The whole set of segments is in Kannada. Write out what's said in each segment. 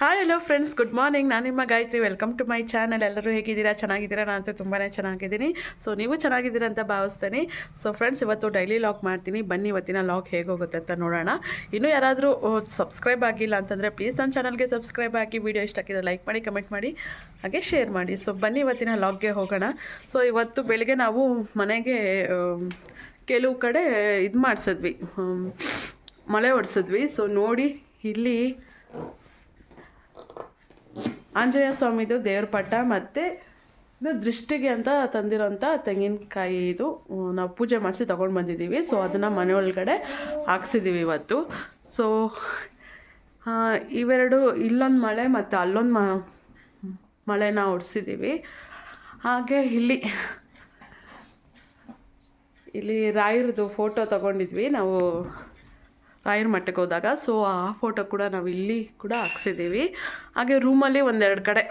Hi hello friends good morning ನಾನು ನಿಮ್ಮ Gayatri. Welcome to my channel ಎಲ್ಲರೂ ಹೇಗಿದ್ದೀರಾ? ಚೆನ್ನಾಗಿದ್ದೀರಾ? ನಾನು ಅಂತೂ ತುಂಬಾ ಚೆನ್ನಾಗಿದ್ದೀನಿ. ಸೊ ನೀವು ಚೆನ್ನಾಗಿದ್ದೀರಾ ಅಂತ ಭಾವಿಸ್ತೀನಿ. ಸೊ ಫ್ರೆಂಡ್ಸ್ ಇವತ್ತು ಡೈಲಿ ಲಾಗ್ ಮಾಡ್ತೀನಿ. ಬನ್ನಿ, ಇವತ್ತಿನ ಲಾಗ್ ಹೇಗೆ ಹೋಗುತ್ತೆ ಅಂತ ನೋಡೋಣ. ಇನ್ನೂ ಯಾರಾದರೂ ಸಬ್ಸ್ಕ್ರೈಬ್ ಆಗಿಲ್ಲ ಅಂತಂದರೆ ಪ್ಲೀಸ್ ನನ್ನ ಚಾನಲ್ಗೆ ಸಬ್ಸ್ಕ್ರೈಬ್ ಆಗಿ ವಿಡಿಯೋ ಇಷ್ಟ ಆಗಿದ್ರೆ ಲೈಕ್ ಮಾಡಿ ಕಮೆಂಟ್ ಮಾಡಿ, ಹಾಗೆ ಶೇರ್ ಮಾಡಿ. ಸೊ ಬನ್ನಿ, ಇವತ್ತಿನ ಲಾಕ್ಗೆ ಹೋಗೋಣ. ಸೊ ಇವತ್ತು ಬೆಳಿಗ್ಗೆ ನಾವು ಮನೆಗೆ ಕೆಲವು ಕಡೆ ಇದು ಮಾಡಿಸಿದ್ವಿ. ಮಳೆ ಹೊಡ್ಸಿದ್ವಿ. ಸೊ ನೋಡಿ, ಇಲ್ಲಿ ಆಂಜನೇಯ ಸ್ವಾಮಿದು ದೇವ್ರ ಪಟ್ಟ ಮತ್ತು ದೃಷ್ಟಿಗೆ ಅಂತ ತಂದಿರೋಂಥ ತೆಂಗಿನಕಾಯಿ ಇದು. ನಾವು ಪೂಜೆ ಮಾಡಿಸಿ ತೊಗೊಂಡು ಬಂದಿದ್ದೀವಿ. ಸೊ ಅದನ್ನು ಮನೆ ಒಳಗಡೆ ಹಾಕ್ಸಿದ್ದೀವಿ ಇವತ್ತು. ಸೊ ಇವೆರಡು ಇಲ್ಲೊಂದು ಮಳೆ ಮತ್ತು ಅಲ್ಲೊಂದು ಮ, ಮಳೆನ ಹೊಡ್ಸಿದ್ದೀವಿ ಹಾಗೆ ಇಲ್ಲಿ ಇಲ್ಲಿ ರಾಯರದು ಫೋಟೋ ತಗೊಂಡಿದ್ವಿ. ನಾವು ರಾಯರ ಮಟ್ಟಕ್ಕೆ ಹೋದಾಗ. ಸೊ ಆ ಫೋಟೋ ಕೂಡ ನಾವು ಇಲ್ಲಿ ಕೂಡ ಹಾಕ್ಸಿದ್ದೀವಿ ಹಾಗೆ ರೂಮಲ್ಲಿ ಒಂದೆರಡು ಕಡೆ.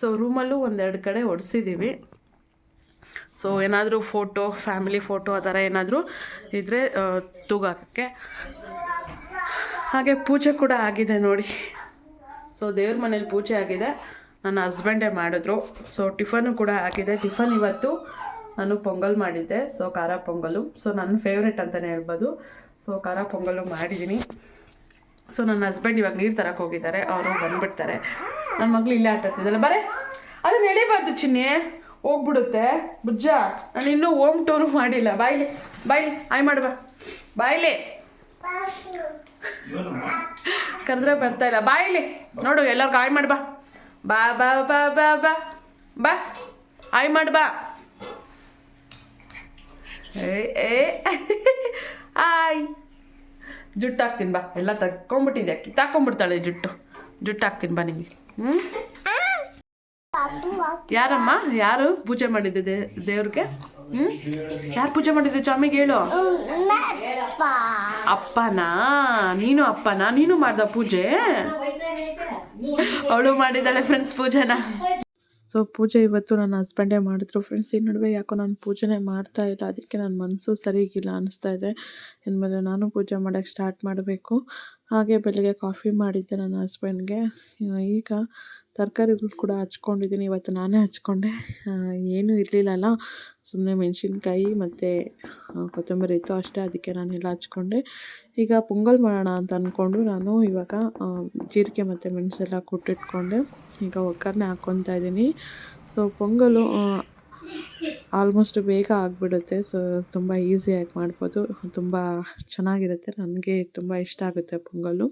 ಸೊ ರೂಮಲ್ಲೂ ಒಂದೆರಡು ಕಡೆ ಹೊಡೆಸಿದ್ದೀವಿ ಸೊ ಏನಾದರೂ ಫೋಟೋ ಫ್ಯಾಮಿಲಿ ಫೋಟೋ ಆ ಥರ ಏನಾದರೂ ಇದ್ದರೆ ತೂಗಾಕೋಕ್ಕೆ. ಹಾಗೆ ಪೂಜೆ ಕೂಡ ಆಗಿದೆ ನೋಡಿ. ಸೊ ದೇವ್ರ ಮನೇಲಿ ಪೂಜೆ ಆಗಿದೆ. ನನ್ನ ಹಸ್ಬೆಂಡೇ ಮಾಡಿದ್ರು. ಸೊ ಟಿಫನು ಕೂಡ ಆಗಿದೆ ಟಿಫನ್ ಇವತ್ತು ನಾನು ಪೊಂಗಲ್ ಮಾಡಿದ್ದೆ. ಸೊ ಖಾರ ಪೊಂಗಲು. ಸೊ ನನ್ನ ಫೇವ್ರೆಟ್ ಅಂತಲೇ ಹೇಳ್ಬೋದು. ಸೊ ಖಾರ ಪೊಂಗಲು ಮಾಡಿದ್ದೀನಿ ಸೊ ನನ್ನ ಹಸ್ಬೆಂಡ್ ಇವಾಗ ನೀರು ತರಕ್ಕೆ ಹೋಗಿದ್ದಾರೆ. ಅವರು ಬಂದ್ಬಿಡ್ತಾರೆ. ನನ್ನ ಮಗಳು ಇಲ್ಲೇ ಆಟ ಆಡ್ತಿದ್ದಲ್ಲ ಬರೇ, ಅದನ್ನ ಎಳಿಬಾರ್ದು ಚಿನ್ನಿ ಹೋಗ್ಬಿಡುತ್ತೆ. ಬುಜ್ಜ, ನಾನು ಇನ್ನೂ ಹೋಮ್ ಟೂರು ಮಾಡಿಲ್ಲ. ಬಾಯ್ಲಿ ಬಾಯ್ಲಿ, ಆಯ್ ಮಾಡುವ ಬಾಯ್ಲಿ. ಕರೆದ್ರೆ ಬರ್ತಾ ಇಲ್ಲ. ಬಾಯ್ಲಿ. ನೋಡು, ಎಲ್ಲರಿಗೂ ಆಯ್ ಮಾಡಿ ಬಾ ಬಾ ಬಾ ಬಾ ಬಾ. ಬಾ. ಆಯ್ ಮಾಡಿ ಬಾ. ಏ ಏ. ಆಯ್. ಜುಟ್ಟು ಹಾಕ್ತೀನಿ ಬಾ. ಎಲ್ಲ ತಕ್ಕೊಂಬಿಟ್ಟಿದೆ ಅಕ್ಕಿ. ತಾಕೊಂಬಿಡ್ತಾಳೆ ಜುಟ್ಟು ಜುಟ್ಟು. ಹಾಕ್ತೀನಿ ಬಾ ನಿಮಗೆ ಹ್ಞೂ ಯಾರಮ್ಮ? ಯಾರು ಪೂಜೆ ಮಾಡಿದ್ದೆ ದೇವ್ರಿಗೆ? ಹ್ಞೂ ಯಾರು ಪೂಜೆ ಮಾಡಿದ್ದೆ ಸ್ವಾಮಿಗೆ ಹೇಳು. ಅಪ್ಪನಾ? ನೀನು ಅಪ್ಪನಾ? ನೀನು ಮಾಡ್ದ ಪೂಜೆ? ಅವಳು ಮಾಡಿದ್ದಾಳೆ ಫ್ರೆಂಡ್ಸ್ ಪೂಜೆನ. ಸೊ ಪೂಜೆ ಇವತ್ತು ನನ್ನ ಹಸ್ಬೆಂಡೇ ಮಾಡಿದ್ರು ಫ್ರೆಂಡ್ಸ್ ಈ ನಡುವೆ ಯಾಕೋ ನಾನು ಪೂಜೆನೇ ಮಾಡ್ತಾ ಇಲ್ಲ. ಅದಕ್ಕೆ ನನ್ನ ಮನಸ್ಸು ಸರಿಗಿಲ್ಲ ಅನಿಸ್ತಾ ಇದೆ. ಇನ್ಮೇಲೆ ನಾನು ಪೂಜೆ ಮಾಡೋಕ್ಕೆ ಸ್ಟಾರ್ಟ್ ಮಾಡಬೇಕು. ಹಾಗೆ ಬೆಳಗ್ಗೆ ಕಾಫಿ ಮಾಡಿದ್ದೆ ನನ್ನ ಹಸ್ಬೆಂಡ್ಗೆ ಈಗ ತರಕಾರಿಗಳು ಕೂಡ ಹಚ್ಕೊಂಡಿದ್ದೀನಿ. ಇವತ್ತು ನಾನೇ ಹಚ್ಕೊಂಡೆ. ಏನೂ ಇರಲಿಲ್ಲಲ್ಲ ಸುಮ್ಮನೆ ಮೆಣಸಿನ್ಕಾಯಿ ಮತ್ತು ಕೊತ್ತಂಬರಿ ಇತ್ತು ಅಷ್ಟೇ. ಅದಕ್ಕೆ ನಾನೆಲ್ಲ ಹಚ್ಕೊಂಡೆ. ಈಗ ಪೊಂಗಲ್ ಮಾಡೋಣ ಅಂತ ಅಂದ್ಕೊಂಡು ನಾನು ಇವಾಗ ಜೀರಿಗೆ ಮತ್ತು ಮೆಣಸೆಲ್ಲ ಕುಟ್ಟಿಟ್ಕೊಂಡೆ. ಈಗ ಒಗ್ಗರಣೆ ಹಾಕ್ಕೊತಾ ಇದ್ದೀನಿ. ಸೊ ಪೊಂಗಲು ಆಲ್ಮೋಸ್ಟ್ ಬೇಗ ಆಗಿಬಿಡುತ್ತೆ. ಸೊ ತುಂಬ ಈಸಿಯಾಗಿ ಮಾಡ್ಬೋದು. ತುಂಬ ಚೆನ್ನಾಗಿರುತ್ತೆ. ನನಗೆ ತುಂಬ ಇಷ್ಟ ಆಗುತ್ತೆ ಪೊಂಗಲು.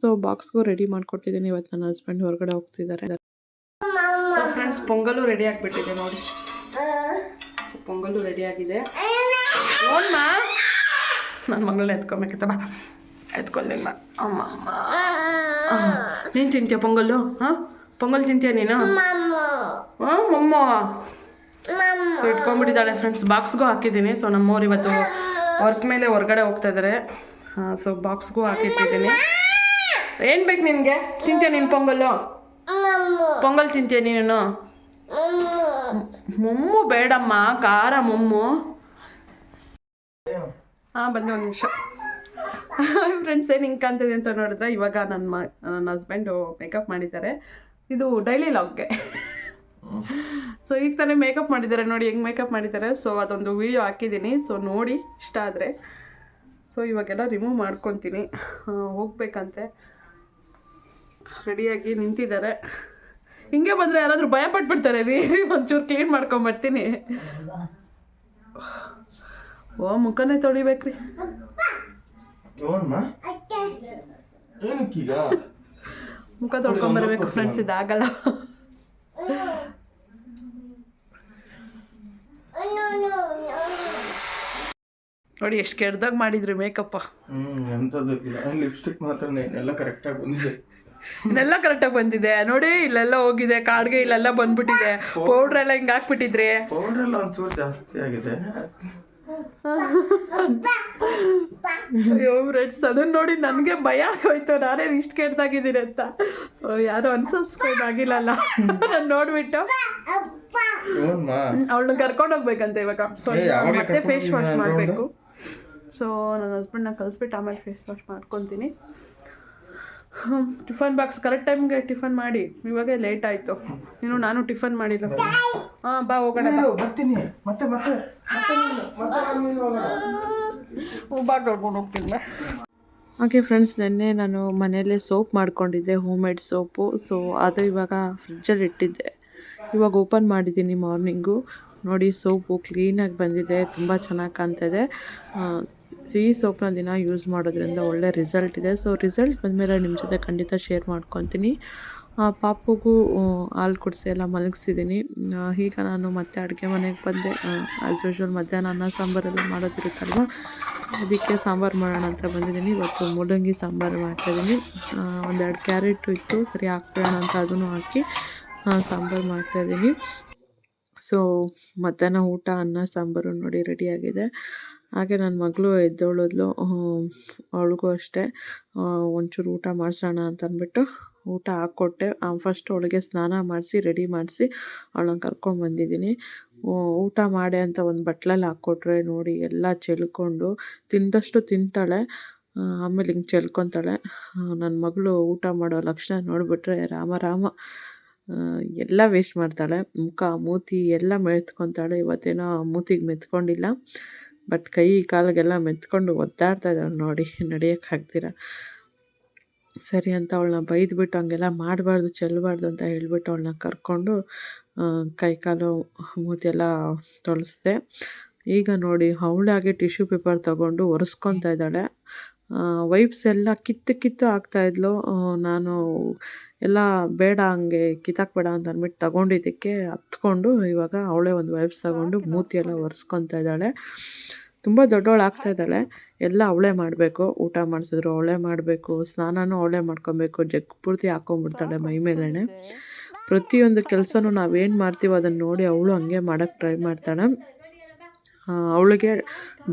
ಸೊ ಬಾಕ್ಸ್ಗೂ ರೆಡಿ ಮಾಡಿಕೊಟ್ಟಿದ್ದೀನಿ. ಇವತ್ತು ನನ್ನ ಹಸ್ಬೆಂಡ್ ಹೊರಗಡೆ ಹೋಗ್ತಿದ್ದಾರೆ. ಫ್ರೆಂಡ್ಸ್ ಪೊಂಗಲು ರೆಡಿ ಆಗಿಬಿಟ್ಟಿದೆ ನೋಡಿ. ಪೊಂಗಲು ರೆಡಿ ಆಗಿದೆ. ನನ್ನ ಮಗಳನ್ನ ಎತ್ಕೊಬೇಕಿತ್ತ ಬಾ ಎತ್ಕೊಂಡಿಲ್ಲ ಅಮ್ಮ ಅಮ್ಮ ನೀನು ತಿಂತೀಯ ಪೊಂಗಲ್ಲು ಹಾಂ ಪೊಂಗಲ್ ತಿಂತೀಯ ನೀನು ಹಾಂ ಮಮ್ಮ ಸೊ ಇಟ್ಕೊಂಡ್ಬಿಟ್ಟಿದ್ದಾಳೆ ಫ್ರೆಂಡ್ಸ್ ಬಾಕ್ಸ್ಗೂ ಹಾಕಿದ್ದೀನಿ ಸೊ ನಮ್ಮವ್ರು ಇವತ್ತು ವರ್ಕ್ ಮೇಲೆ ಹೊರಗಡೆ ಹೋಗ್ತಾ ಇದ್ದಾರೆ ಸೊ ಬಾಕ್ಸ್ಗೂ ಹಾಕಿಟ್ಟಿದ್ದೀನಿ ಏನು ಬೇಕು ನಿನಗೆ ತಿಂತೀಯ ನೀನು ಪೊಂಗಲ್ಲು ಪೊಂಗಲ್ ತಿಂತೀಯ ನೀನು ಮೊಮ್ಮು ಬೇಡಮ್ಮ ಖಾರ ಮೊಮ್ಮು ಹಾಂ ಬಂದೆ ಒಂದು ನಿಮಿಷ. ಫ್ರೆಂಡ್ಸ್ ಏನು ಹಿಂಗೆ ಕಾಣ್ತಿದೆ ಅಂತ ನೋಡಿದ್ರೆ ಇವಾಗ ನನ್ನ ಮ, ನನ್ನ ಹಸ್ಬೆಂಡು ಮೇಕಪ್ ಮಾಡಿದ್ದಾರೆ. ಇದು ಡೈಲಿ ಲಾಗ್ಗೆ ಸೊ ಈಗ ತಾನೇ ಮೇಕಪ್ ಮಾಡಿದ್ದಾರೆ. ನೋಡಿ, ಹೆಂಗೆ ಮೇಕಪ್ ಮಾಡಿದ್ದಾರೆ. ಸೊ ಅದೊಂದು ವಿಡಿಯೋ ಹಾಕಿದ್ದೀನಿ. ಸೊ ನೋಡಿ, ಇಷ್ಟ ಆದರೆ. ಸೊ ಇವಾಗೆಲ್ಲ ರಿಮೂವ್ ಮಾಡ್ಕೊತೀನಿ. ಹೋಗ್ಬೇಕಂತೆ. ರೆಡಿಯಾಗಿ ನಿಂತಿದ್ದಾರೆ. ಹಿಂಗೆ ಬಂದರೆ ಯಾರಾದರೂ ಭಯ ಪಟ್ಬಿಡ್ತಾರೆ ರೀ, ಒಂಚೂರು ಕ್ಲೀನ್ ಮಾಡ್ಕೊಂಬರ್ತೀನಿ ಓ ಮುಖನೇ ತೊಳಿಬೇಕ್ರಿ. ಏನಕ್ಕೀಗ? ಮುಖ ತೊಳ್ಕೊಂಬರ್ಬೇಕು ಫ್ರೆಂಡ್ಸ್ ಇದಾಗಲ್ಲ. ನೋಡಿ ಎಷ್ಟು ಕೆಡ್ದಾಗ ಮಾಡಿದ್ರಿ ಮೇಕಪ್ಪ ಎಂಥದ್ದು ಲಿಪ್ಸ್ಟಿಕ್ ಮಾತ್ರ ಎಲ್ಲ ಕರೆಕ್ಟಾಗಿ ಬಂದಿದೆ. ಇನ್ನೆಲ್ಲ ಕರೆಕ್ಟಾಗಿ ಬಂದಿದೆ. ನೋಡಿ ಇಲ್ಲೆಲ್ಲ ಹೋಗಿದೆ. ಕಾಡ್ಗೆ ಇಲ್ಲೆಲ್ಲ ಬಂದ್ಬಿಟ್ಟಿದೆ. ಪೌಡ್ರ್ ಎಲ್ಲ ಹಿಂಗೆ ಹಾಕ್ಬಿಟ್ಟಿದ್ರಿ. ಪೌಡರ್ ಎಲ್ಲ ಒಂಚೂರು ಜಾಸ್ತಿ ಆಗಿದೆ. ಅಯ್ಯೋ ಫ್ರೆಂಡ್ಸ್ ಅದನ್ನ ನೋಡಿ ನನಗೆ ಭಯ ಆಗೋಯ್ತು. ನಾನೇ ಇಷ್ಟು ಕೆಟ್ಟದಾಗಿದ್ದೀನಿ ಅಂತ. ಸೊ ಯಾರು ಅನ್ಸಬ್ಸ್ಕ್ರೈಬ್ ಆಗಿಲ್ಲಲ್ಲ. ನಾನು ನೋಡ್ಬಿಟ್ಟು. ಅವಳನ್ನ ಕರ್ಕೊಂಡು ಹೋಗ್ಬೇಕಂತ ಇವಾಗ. ಸೊ ಮತ್ತೆ ಫೇಸ್ ವಾಶ್ ಮಾಡಬೇಕು. ಸೊ ನನ್ನ ಹಸ್ಬೆಂಡ್ನ ಕಲಿಸ್ಬಿಟ್ಟು ಆಮೇಲೆ ಫೇಸ್ ವಾಶ್ ಮಾಡ್ಕೊತೀನಿ. ಟಿಫನ್ ಬಾಕ್ಸ್ ಕರೆಕ್ಟ್ ಟೈಮ್ಗೆ ಟಿಫನ್ ಮಾಡಿ. ಇವಾಗೇ ಲೇಟ್ ಆಯ್ತು. ಇನ್ನು ನಾನು ಟಿಫನ್ ಮಾಡಿಲ್ಲ. ಹಾ ಬಾ ಹೋಗೋಣ ಬರ್ತೀನಿ. ಮತ್ತೆ. ಬಾ ಕರ್ಕೊಂಡು ಹೋಗ್ತೀನಿ ಹಾಗೆ ಫ್ರೆಂಡ್ಸ್ ನಿನ್ನೆ ನಾನು ಮನೆಯಲ್ಲೇ ಸೋಪ್ ಮಾಡ್ಕೊಂಡಿದ್ದೆ ಹೋಮ್ ಮೇಡ್ ಸೋಪು. ಸೊ ಅದು ಇವಾಗ ಫ್ರಿಜ್ಜಲ್ಲಿ ಇಟ್ಟಿದ್ದೆ. ಇವಾಗ ಓಪನ್ ಮಾಡಿದ್ದೀನಿ ಮಾರ್ನಿಂಗು ನೋಡಿ ಸೋಪು ಕ್ಲೀನಾಗಿ ಬಂದಿದೆ, ತುಂಬ ಚೆನ್ನಾಗಿ ಕಾಣ್ತಿದೆ ಸಿಹಿ ಸೋಪ್ನ ದಿನ ಯೂಸ್ ಮಾಡೋದ್ರಿಂದ ಒಳ್ಳೆ ರಿಸಲ್ಟ್ ಇದೆ. ಸೊ ರಿಸಲ್ಟ್ ಬಂದಮೇಲೆ ನಿಮ್ಮ ಜೊತೆ ಖಂಡಿತ ಶೇರ್ ಮಾಡ್ಕೊತೀನಿ. ಪಾಪುಗೂ ಹಾಲು ಕುಡಿಸಿ ಎಲ್ಲ ಮಲಗಿಸಿದ್ದೀನಿ ಈಗ ನಾನು ಮತ್ತೆ ಅಡುಗೆ ಮನೆಗೆ ಬಂದೆ. ಆ್ಯಸ್ ಯೂಶ್ವಲ್ ಮಧ್ಯಾಹ್ನ ಅನ್ನ ಸಾಂಬಾರೆಲ್ಲ ಮಾಡೋದಿರುತ್ತಲ್ವ? ಅದಕ್ಕೆ ಸಾಂಬಾರು ಮಾಡೋಣ ಅಂತ ಬಂದಿದ್ದೀನಿ ಇವತ್ತು ಮೂಲಂಗಿ ಸಾಂಬಾರು ಮಾಡ್ತಾಯಿದ್ದೀನಿ ಒಂದೆರಡು ಕ್ಯಾರೆಟು ಇತ್ತು, ಸರಿ ಹಾಕ್ಬಿಡೋಣ ಅಂತ ಅದನ್ನು ಹಾಕಿ ಸಾಂಬಾರು ಮಾಡ್ತಾಯಿದ್ದೀನಿ ಸೊ, ಮಧ್ಯಾಹ್ನ ಊಟ, ಅನ್ನ, ಸಾಂಬಾರು ನೋಡಿ ರೆಡಿಯಾಗಿದೆ ಹಾಗೆ ನನ್ನ ಮಗಳು ಎದ್ದೋಳಿದ್ಲು. ಅವಳಿಗೂ ಅಷ್ಟೇ. ಒಂಚೂರು ಊಟ ಮಾಡಿಸೋಣ ಅಂತ ಅಂದ್ಬಿಟ್ಟು ಊಟ ಹಾಕ್ಕೊಟ್ಟೆ. ಫಸ್ಟ್ ಅವಳಿಗೆ ಸ್ನಾನ ಮಾಡಿಸಿ ರೆಡಿ ಮಾಡಿಸಿ ಅವಳನ್ನ ಕರ್ಕೊಂಬಂದಿದ್ದೀನಿ ಊಟ ಮಾಡಿ ಅಂತ ಒಂದು ಬಟ್ಲಲ್ಲಿ ಹಾಕ್ಕೊಟ್ರೆ ನೋಡಿ ಎಲ್ಲ ಚೆಲ್ಕೊಂಡು ತಿಂದಷ್ಟು ತಿಂತಾಳೆ. ಆಮೇಲೆ ಹಿಂಗೆ ಚೆಲ್ಕೊತಾಳೆ. ನನ್ನ ಮಗಳು ಊಟ ಮಾಡೋ ಲಕ್ಷಣ ನೋಡಿಬಿಟ್ರೆ ರಾಮ ರಾಮ. ಎಲ್ಲ ವೇಸ್ಟ್ ಮಾಡ್ತಾಳೆ. ಮುಖ, ಮೂತಿ ಎಲ್ಲ ಮೆತ್ಕೊತಾಳೆ. ಇವತ್ತೇನೋ ಮೂತಿಗೆ ಮೆತ್ಕೊಂಡಿಲ್ಲ. ಬಟ್ ಕೈ, ಕಾಲಿಗೆಲ್ಲ ಮೆತ್ಕೊಂಡು ಒದ್ದಾಡ್ತಾ ಇದ್ದಾಳೆ ನೋಡಿ. ನಡೆಯೋಕ್ಕೆ ಆಗ್ತೀರ? ಸರಿ ಅಂತ ಅವಳನ್ನ ಬೈದ್ಬಿಟ್ಟು ಹಂಗೆಲ್ಲ ಮಾಡಬಾರ್ದು ಚೆಲ್ಲಬಾರ್ದು ಅಂತ ಹೇಳ್ಬಿಟ್ಟು ಅವಳನ್ನ ಕರ್ಕೊಂಡು ಕೈ, ಕಾಲು, ಮೂತಿ ಎಲ್ಲ ತೊಳೆಸ್ದೆ. ಈಗ ನೋಡಿ, ಅವಳಾಗೆ ಟಿಶ್ಯೂ ಪೇಪರ್ ತೊಗೊಂಡು ಒರೆಸ್ಕೊತಾ ಇದ್ದಾಳೆ. ವೈಪ್ಸ್ ಎಲ್ಲ ಕಿತ್ತು ಕಿತ್ತು ಹಾಕ್ತಾಯಿದ್ಲು ನಾನು ಎಲ್ಲ ಬೇಡ ಹಂಗೆ ಕಿತ್ತಾಕ್ಬೇಡ ಅಂತ ಅಂದ್ಬಿಟ್ಟು ತಗೊಂಡಿದ್ದಕ್ಕೆ ಹತ್ಕೊಂಡು ಇವಾಗ ಅವಳೇ ಒಂದು ವೈಪ್ಸ್ ತಗೊಂಡು ಮೂತಿ ಎಲ್ಲ ಒರೆಸ್ಕೊತಾ ಇದ್ದಾಳೆ. ತುಂಬ ದೊಡ್ಡವಳು ಆಗ್ತಾ ಇದ್ದಾಳೆ ಎಲ್ಲ ಅವಳೇ ಮಾಡಬೇಕು ಊಟ ಮಾಡಿಸಿದ್ರು ಅವಳೇ ಮಾಡಬೇಕು ಸ್ನಾನನೂ ಅವಳೇ ಮಾಡ್ಕೊಬೇಕು ಜಗ್ ಪೂರ್ತಿ ಹಾಕ್ಕೊಂಬಿಡ್ತಾಳೆ ಮೈ ಮೇಲೇ ಪ್ರತಿಯೊಂದು ಕೆಲಸನೂ ನಾವೇನು ಮಾಡ್ತೀವೋ ಅದನ್ನು ನೋಡಿ ಅವಳು ಹಂಗೆ ಮಾಡೋಕ್ಕೆ ಟ್ರೈ ಮಾಡ್ತಾಳೆ. ಅವಳಿಗೆ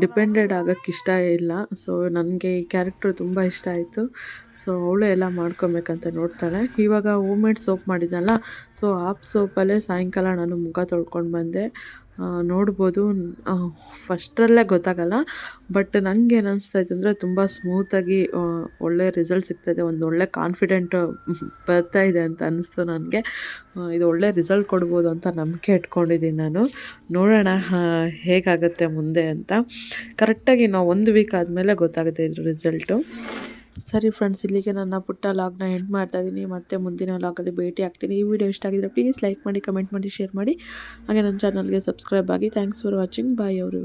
ಡಿಪೆಂಡೆಡ್ ಆಗೋಕ್ಕೆ ಇಷ್ಟ ಇಲ್ಲ. ಸೊ ನನಗೆ ಈ ಕ್ಯಾರೆಕ್ಟ್ರ್ ತುಂಬ ಇಷ್ಟ ಆಯಿತು. ಸೊ ಅವಳು ಎಲ್ಲ ಮಾಡ್ಕೊಬೇಕಂತ ನೋಡ್ತಾಳೆ. ಇವಾಗ ಹೋಮ್ ಮೇಡ್ ಸೋಪ್ ಮಾಡಿದ್ನಲ್ಲ ಸೊ ಆಪ್ ಸೋಪಲ್ಲೇ ಸಾಯಂಕಾಲ ನಾನು ಮುಖ ತೊಳ್ಕೊಂಡು ಬಂದೆ. ನೋಡ್ಬೋದು. ಫಸ್ಟ್ರಲ್ಲೇ ಗೊತ್ತಾಗಲ್ಲ, ಬಟ್ ನನಗೆ ಏನು ಇತ್ತು ಅಂದರೆ ತುಂಬ ಸ್ಮೂತಾಗಿ ಒಳ್ಳೆ ರಿಸಲ್ಟ್ ಸಿಗ್ತಾಯಿದೆ ಒಂದು ಒಳ್ಳೆ ಕಾನ್ಫಿಡೆಂಟ್ ಬರ್ತಾ ಇದೆ ಅಂತ ಅನ್ನಿಸ್ತು ನನಗೆ. ಇದು ಒಳ್ಳೆ ರಿಸಲ್ಟ್ ಕೊಡ್ಬೋದು ಅಂತ ನಂಬಿಕೆ ಇಟ್ಕೊಂಡಿದ್ದೀನಿ ನಾನು. ನೋಡೋಣ ಹೇಗಾಗುತ್ತೆ ಮುಂದೆ ಅಂತ. ಕರೆಕ್ಟಾಗಿ ನಾವು ಒಂದು ವೀಕ್ ಆದಮೇಲೆ ಗೊತ್ತಾಗುತ್ತೆ ಇದ್ರ ರಿಸಲ್ಟು ಸರಿ ಫ್ರೆಂಡ್ಸ್ ಇಲ್ಲಿಗೆ ನನ್ನ ಪುಟ್ಟ ಲಾಗ್ನ ಎಂಡ್ ಮಾಡ್ತಾ ಇದ್ದೀನಿ. ಮತ್ತೆ ಮುಂದಿನ ಲಾಗಲ್ಲಿ ಭೇಟಿ ಆಗ್ತೀನಿ. ಈ ವಿಡಿಯೋ ಇಷ್ಟ ಆಗಿದ್ರೆ ಪ್ಲೀಸ್ ಲೈಕ್ ಮಾಡಿ ಕಮೆಂಟ್ ಮಾಡಿ ಶೇರ್ ಮಾಡಿ. ಹಾಗೆ ನನ್ನ ಚಾನಲ್ಗೆ ಸಬ್ಸ್ಕ್ರೈಬ್ ಆಗಿ. Thanks for watching bye every